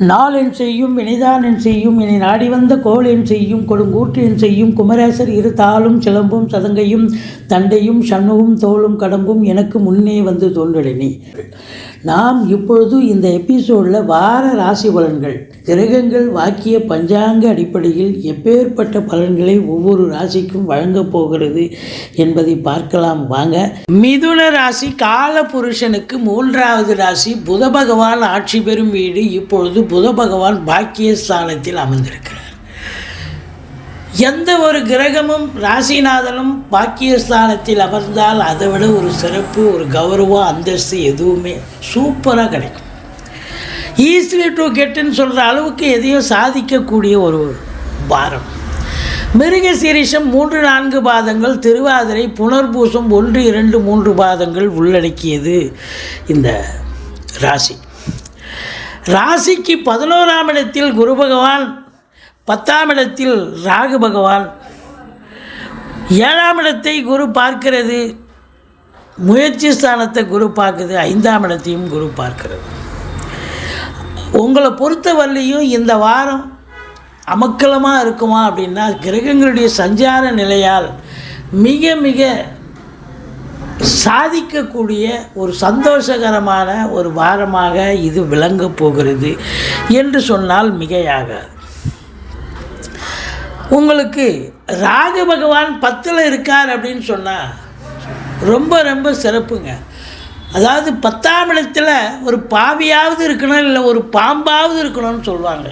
நாளென் செய்யும் வினைதானென் செய்யும் இனி நாடி வந்த கோளென் செய்யும் கொடுங்கூற்றென் செய்யும் குமரேசர் இரு தாளும் சிலம்பும் சதங்கையும் தண்டையும் சண்முகும் தோளும் கடம்பும் எனக்கு முன்னே வந்து தோன்றலினி நாம் இப்பொழுது இந்த எபிசோடில் வார ராசி பலன்கள் கிரகங்கள் வாக்கிய பஞ்சாங்க அடிப்படையில் எப்பேற்பட்ட பலன்களை ஒவ்வொரு ராசிக்கும் வழங்கப் போகிறது என்பதை பார்க்கலாம். வாங்க. மிதுன ராசி கால புருஷனுக்கு மூன்றாவது ராசி புத பகவான் ஆட்சி பெறும் வீடு இப்பொழுது புத பகவான் பாக்கியஸ்தானத்தில் அமர்ந்திருக்கிறார். எந்த ஒரு கிரகமும் ராசிநாதனும் பாக்கியஸ்தானத்தில் அமர்ந்தால் அதை விட ஒரு சிறப்பு ஒரு கௌரவம் அந்தஸ்து எதுவுமே சூப்பராக கிடைக்கும். ஈஸிலி டு கெட்டுன்னு சொல்கிற அளவுக்கு எதையும் சாதிக்கக்கூடிய ஒரு வாரம் மிருக சீரிஷம் மூன்று நான்கு பாதங்கள் திருவாதிரை புனர்பூசம் ஒன்று இரண்டு மூன்று பாதங்கள் உள்ளடக்கியது இந்த ராசி. ராசிக்கு பதினோராம் இடத்தில் குரு பகவான் பத்தாம் இடத்தில் ராகு பகவான். ஏழாம் இடத்தை குரு பார்க்கிறது. முயற்சி ஸ்தானத்தை குரு பார்க்குது. ஐந்தாம் இடத்தையும் குரு பார்க்கிறது. உங்களை பொறுத்தவரையிலையும் இந்த வாரம் அமக்கலமாக இருக்குமா அப்படின்னா கிரகங்களுடைய சஞ்சார நிலையால் மிக மிக சாதிக்கக்கூடிய ஒரு சந்தோஷகரமான ஒரு வாரமாக இது விளங்கப் போகிறது என்று சொன்னால் மிகையாகாது. உங்களுக்கு ராகு பகவான் பத்தில் இருக்கார் அப்படின்னு சொன்னால் ரொம்ப ரொம்ப சிறப்புங்க. அதாவது பத்தாம் இடத்துல ஒரு பாவியாவது இருக்கணும் இல்லை ஒரு பாம்பாவது இருக்கணும்னு சொல்லுவாங்க.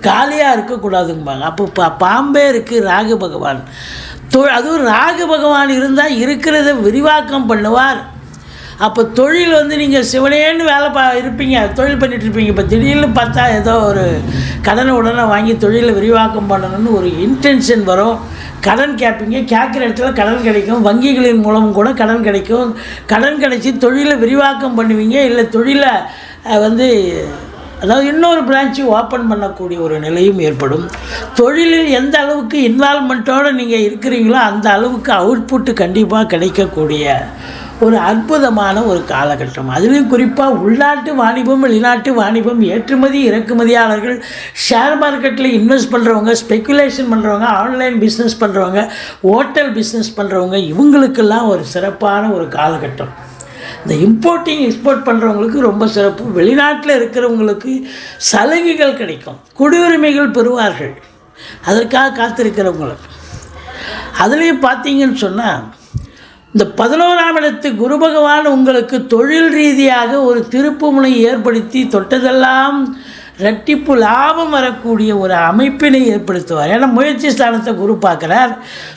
காலியாக இருக்கக்கூடாதும்பாங்க. அப்போ பா பாம்பே இருக்குது ராகு பகவான். தொ அதுவும் ராகு பகவான் இருந்தால் இருக்கிறத விரிவாக்கம் பண்ணுவார். அப்போ தொழில் வந்து நீங்கள் சிவனேன்னு வேலை பா இருப்பீங்க. தொழில் பண்ணிட்டு இருப்பீங்க. இப்போ திடீர்னு பார்த்தா ஏதோ ஒரு கடனை உடனே வாங்கி தொழிலை விரிவாக்கம் பண்ணணும்னு ஒரு இன்டென்ஷன் வரும். கடன் கேட்பீங்க. கேட்குற இடத்துல கடன் கிடைக்கும். வங்கிகளின் மூலம் கூட கடன் கிடைக்கும். கடன் கிடைச்சி தொழிலை விரிவாக்கம் பண்ணுவீங்க. இல்லை தொழிலை வந்து அதாவது இன்னொரு பிரான்ச்சு ஓப்பன் பண்ணக்கூடிய ஒரு நிலையும் ஏற்படும். தொழிலில் எந்த அளவுக்கு இன்வால்மெண்ட்டோடு நீங்கள் இருக்கிறீங்களோ அந்த அளவுக்கு அவுட்புட்டு கண்டிப்பாக கிடைக்கக்கூடிய ஒரு அற்புதமான ஒரு காலகட்டம். அதுலேயும் குறிப்பாக உள்நாட்டு வாணிபம் வெளிநாட்டு வாணிபம் ஏற்றுமதி இறக்குமதியாளர்கள் ஷேர் மார்க்கெட்டில் இன்வெஸ்ட் பண்ணுறவங்க ஸ்பெக்குலேஷன் பண்ணுறவங்க ஆன்லைன் பிஸ்னஸ் பண்ணுறவங்க ஹோட்டல் பிஸ்னஸ் பண்ணுறவங்க இவங்களுக்கெல்லாம் ஒரு சிறப்பான ஒரு காலகட்டம். இந்த இம்போர்ட்டிங் எக்ஸ்போர்ட் பண்ணுறவங்களுக்கு ரொம்ப சிறப்பு. வெளிநாட்டில் இருக்கிறவங்களுக்கு சலுகைகள் கிடைக்கும். குடியுரிமைகள் பெறுவார்கள். அதற்காக காத்திருக்கிறவங்களுக்கு. அதுலேயும் பார்த்தீங்கன்னு சொன்னால் இந்த பதினோராம் இடத்து குரு பகவான் உங்களுக்கு தொழில் ரீதியாக ஒரு திருப்புமுனை ஏற்படுத்தி தொட்டதெல்லாம் ரெட்டிப்பு லாபம் வரக்கூடிய ஒரு அமைப்பினை ஏற்படுத்துவார். ஏன்னா முயற்சி ஸ்தானத்தை குரு பார்க்குறார்.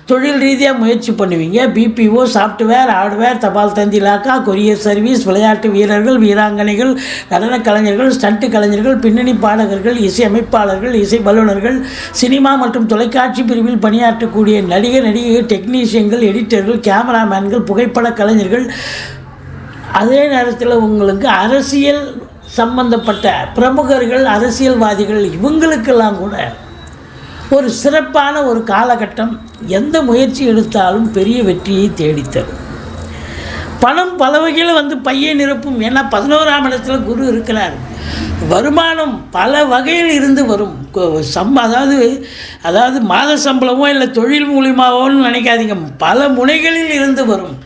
தொழில் ரீதியாக முயற்சி பண்ணுவீங்க. பிபிஓ சாஃப்ட்வேர் ஹார்ட்வேர் தபால் தந்தி இலாக்கா கொரியர் சர்வீஸ் விளையாட்டு வீரர்கள் வீராங்கனைகள் நடன கலைஞர்கள் ஸ்டண்ட்டு கலைஞர்கள் பின்னணி பாடகர்கள் இசை அமைப்பாளர்கள் இசை வல்லுநர்கள் சினிமா மற்றும் தொலைக்காட்சி பிரிவில் பணியாற்றக்கூடிய நடிகர் நடிகை டெக்னீஷியன்கள் எடிட்டர்கள் கேமராமேன்கள் புகைப்பட கலைஞர்கள் அதே நேரத்தில் உங்களுக்கு அரசியல் சம்பந்தப்பட்ட பிரமுகர்கள் அரசியல்வாதிகள் இவங்களுக்கெல்லாம் கூட ஒரு சிறப்பான ஒரு காலகட்டம் எந்த முயற்சி எடுத்தாலும் பெரிய வெற்றியை தேடித்தரும். பணம் பல வகையில் வந்து பையை நிரப்பும். ஏன்னா பதினோராம் இடத்துல குரு இருக்கிறார். வருமானம் பல வகையில் இருந்து வரும். கொ- சம்ப அதாவது அதாவது மாத சம்பளமோ இல்லை தொழில் மூலியமாவோன்னு நினைக்காதீங்க. பல முனைகளில் இருந்து வரும்.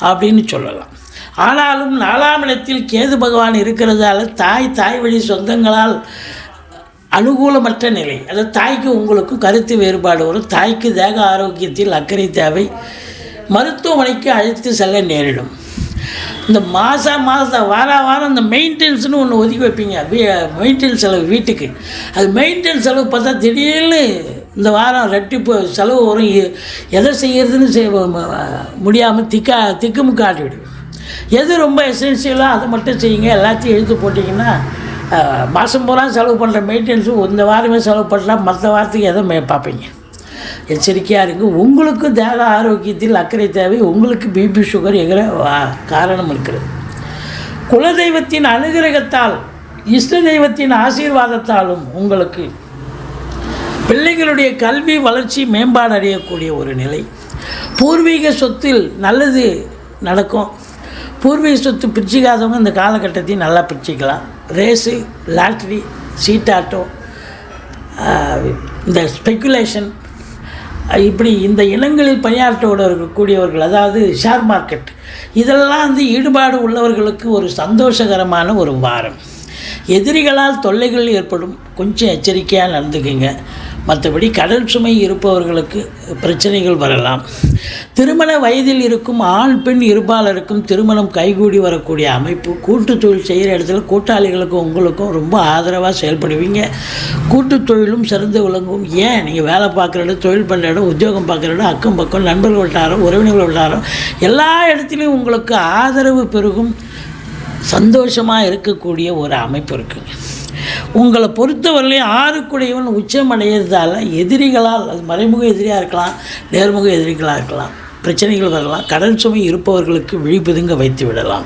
அப்படின்னு சொல்லலாம். ஆனாலும் நாலாம் இடத்தில் கேது பகவான் இருக்கிறதால தாய் தாய் வழி சொந்தங்களால் அனுகூலமற்ற நிலை. அதாவது தாய்க்கு உங்களுக்கும் கருத்து வேறுபாடு வரும். தாய்க்கு தேக ஆரோக்கியத்தில் அக்கறை தேவை. மருத்துவமனைக்கு அழைத்து செல்ல நேரிடும். இந்த மாதம் மாதம் வார வாரம் இந்த மெயின்டெனன்ஸ்னு ஒன்று ஒதுக்கி வைப்பீங்க. மெயின்டெனன்ஸ் செலவு வீட்டுக்கு. அது மெயின்டெனன்ஸ் செலவு பார்த்தா திடீர்னு இந்த வாரம் ரெட்டிப்பு செலவு வரும். எதை செய்கிறதுன்னு செய்ய முடியாமல் திக்கா திக்குமுக்காட்டிவிடும். எது ரொம்ப எசென்சியலோ அதை மட்டும் செய்யுங்க. எல்லாத்தையும் எழுத்து போட்டிங்கன்னா மாதம் பூரா செலவு பண்ணுற மெயின்டெனன்ஸும் இந்த வாரமே செலவு பண்ணலாம் மற்ற வாரத்துக்கு எதை மே பார்ப்பீங்க. எச்சரிக்கையாக இருங்க. உங்களுக்கு தேக ஆரோக்கியத்தில் அக்கறை தேவை உங்களுக்கு பிபி சுகர் எகிற வா- காரணம் இருக்கிறது. குலதெய்வத்தின் அனுகிரகத்தால் இஷ்ட தெய்வத்தின் ஆசீர்வாதத்தாலும் உங்களுக்கு பிள்ளைகளுடைய கல்வி வளர்ச்சி மேம்பாடு அடையக்கூடிய ஒரு நிலை. பூர்வீக சொத்தில் நல்லது நடக்கும். பூர்வீக சொத்து பிரிச்சிக்காதவங்க இந்த காலகட்டத்தையும் நல்லா பிரிச்சுக்கலாம். ரேஸு லாட்ரி சீட்டாட்டோ இந்த ஸ்பெக்குலேஷன் இப்படி இந்த இனங்களில் பணியாற்றோடு இருக்கக்கூடியவர்கள் அதாவது ஷேர் மார்க்கெட் இதெல்லாம் வந்து ஈடுபாடு உள்ளவர்களுக்கு ஒரு சந்தோஷகரமான ஒரு வாரம். எதிரிகளால் தொல்லைகள் ஏற்படும். கொஞ்சம் எச்சரிக்கையாக நடந்துக்குங்க. மற்றபடி கடன் சுமை இருப்பவர்களுக்கு பிரச்சனைகள் வரலாம். திருமண வயதில் இருக்கும் ஆண் பெண் இருபாலருக்கும் திருமணம் கைகூடி வரக்கூடிய அமைப்பு கூட்டு தொழில் செய்கிற இடத்துல கூட்டாளிகளுக்கும் உங்களுக்கும் ரொம்ப ஆதரவாக செயல்படுவீங்க. கூட்டு தொழிலும் சிறந்து விளங்கும். ஏன்? நீங்கள் வேலை பார்க்குற இடம் தொழில் பண்ணுற இடம் உத்தியோகம் பார்க்குற இடம் அக்கம் பக்கம் நண்பர்கள் வட்டாரம் உறவினர்கள் வட்டாரம் எல்லா இடத்துலையும் உங்களுக்கு ஆதரவு பெருகும். சந்தோஷமாக இருக்கக்கூடிய ஒரு அமைப்பு இருக்குங்க உங்களை பொறுத்தவரையிலையும் ஆறுக்குடையவன் உச்சம் அடையிறதால எதிரிகளால் அது மறைமுக எதிரியாக இருக்கலாம் நேர்முக எதிரிகளாக இருக்கலாம் பிரச்சனைகள் வரலாம் கடன் சுமை இருப்பவர்களுக்கு விழிப்புதுங்க வைத்து விடலாம்.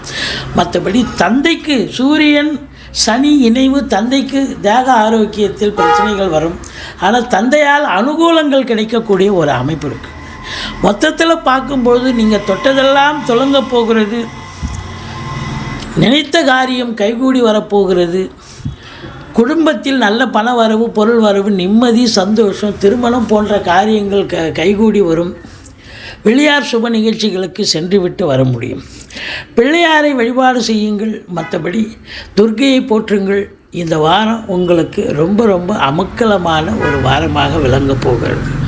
மற்றபடி தந்தைக்கு சூரியன் சனி இணைவு தந்தைக்கு தேக ஆரோக்கியத்தில் பிரச்சனைகள் வரும். ஆனால் தந்தையால் அனுகூலங்கள் கிடைக்கக்கூடிய ஒரு அமைப்பு இருக்குது மொத்தத்தில் பார்க்கும்போது நீங்கள் தொட்டதெல்லாம் தொடங்க போகிறது நினைத்த காரியம் கைகூடி வரப்போகிறது குடும்பத்தில் நல்ல பண வரவு பொருள் வரவு நிம்மதி சந்தோஷம் திருமணம் போன்ற காரியங்கள் க கைகூடி வரும். வெளியார் சுப நிகழ்ச்சிகளுக்கு சென்றுவிட்டு வர முடியும். பிள்ளையாரை வழிபாடு செய்யுங்கள். மற்றபடி துர்கையை போற்றுங்கள். இந்த வாரம் உங்களுக்கு ரொம்ப ரொம்ப அமக்கலமான ஒரு வாரமாக விளங்கப் போகிறது.